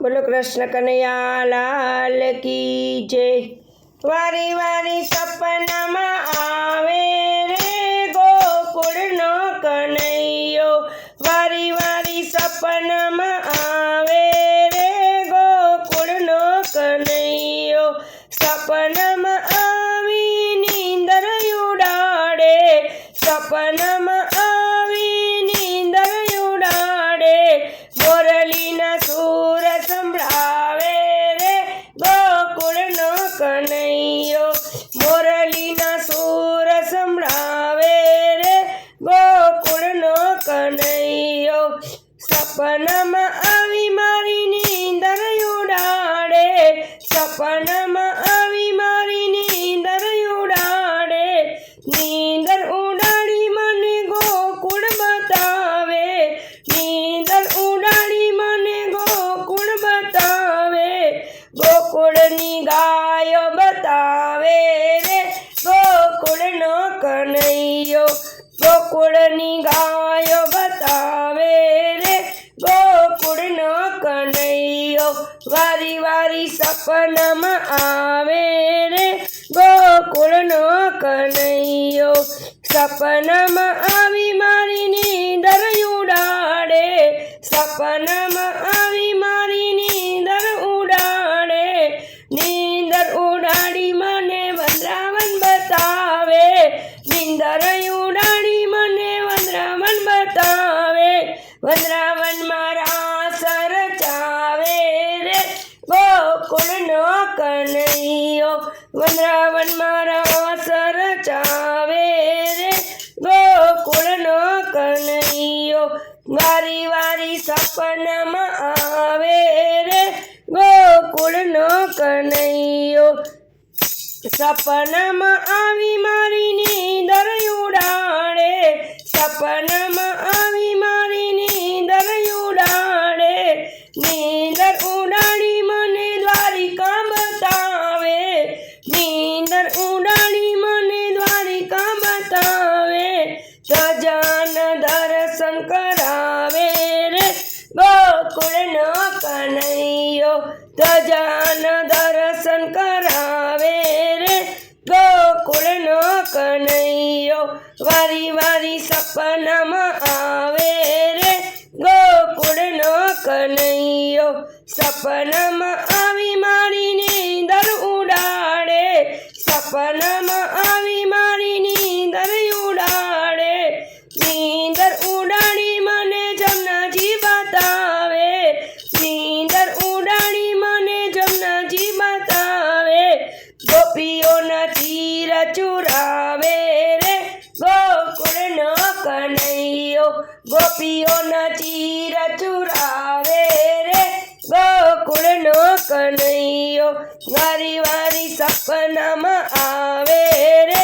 બોલો કૃષ્ણ કનૈયા, લાલ કી જય. વારી વારી સપનામાં આવે રે ગોકુળનો કનૈયો. વારી વારી સપનામાં કનૈયો સપનામાં આવી મારી નીંદર ઉડાડે સપનામાં આવી મારી નીંદર ઉડાડે નીંદર ઉડાડી મને ગોકુળ બતાવે. નીંદર ઉડાડી મને ગોકુળ બતાવે. ગોકુળની ગાયો બતાવે ગોકુળની ગાયો બતાવે રે. ગોકુળનો કનૈયો વારી વારી સપનામાં આવે રે. ગોકુળનો કનૈયો સપનામાં આવી મારી નીંદર ઉડાડે. સપનામાં કનૈયો વંદરાવન મારા સર ચાવે રે. ગોકુળનો કનૈયો વારી વારી સપનામાં આવે રે. ગોકુળનો કનૈયો સપનામાં આવી મારી નીંદર ઉડાડે. સપનામાં દર્શન કરાવે રે. ગોકુળનો કનૈયો ધજાન દર્શન કરાવે રે. ગોકુળનો કનૈયો વારી વારી સપનામાં આવે રે. ગોકુળનો કનૈયો સપનામાં આવી મારી નીંદર ઉડાડે. સપનામાં ચુરાવે રે ગોકુળનો કનૈયો. ગોપીઓના તીર ચુરાવે રે ગોકુળનો કનૈયો. વારી વારી સપનામાં આવે રે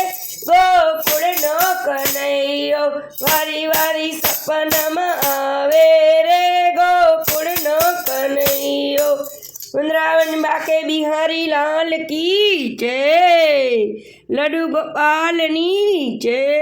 ગોકુળનો કનૈયો. વારી વારી સપનામાં આવે વૃંદાવન બાકે બિહારી લાલ કી જય. લડુ ગોપાલની જય.